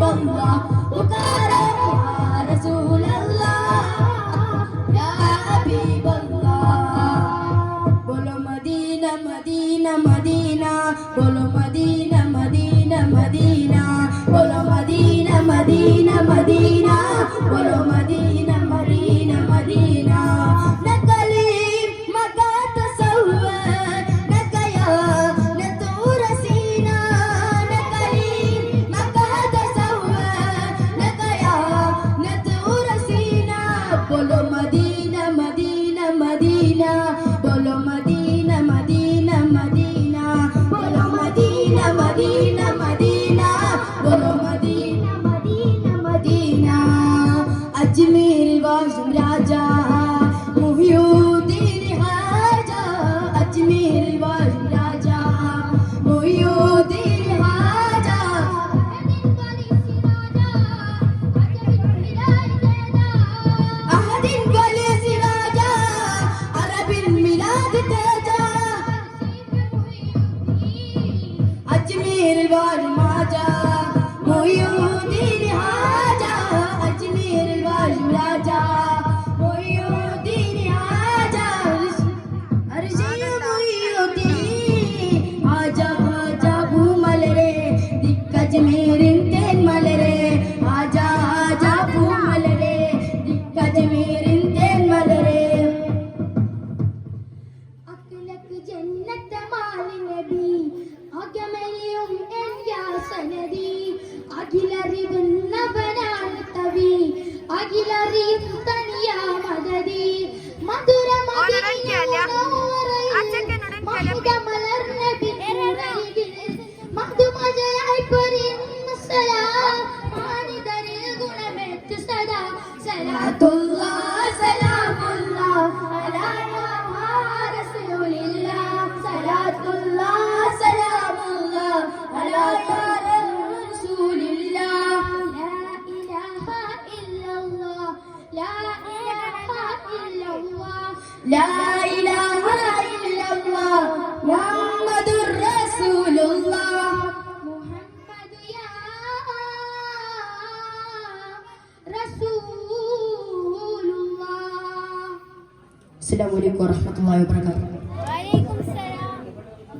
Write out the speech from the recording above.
Băng മുഹമ്മദുർ റസൂലുള്ളാഹ് മുഹമ്മദ് യാ റസൂലുള്ളാഹ് അസ്സലാമു അലൈക്കും വറഹ്മത്തുള്ളാഹി വബറകാതുഹു.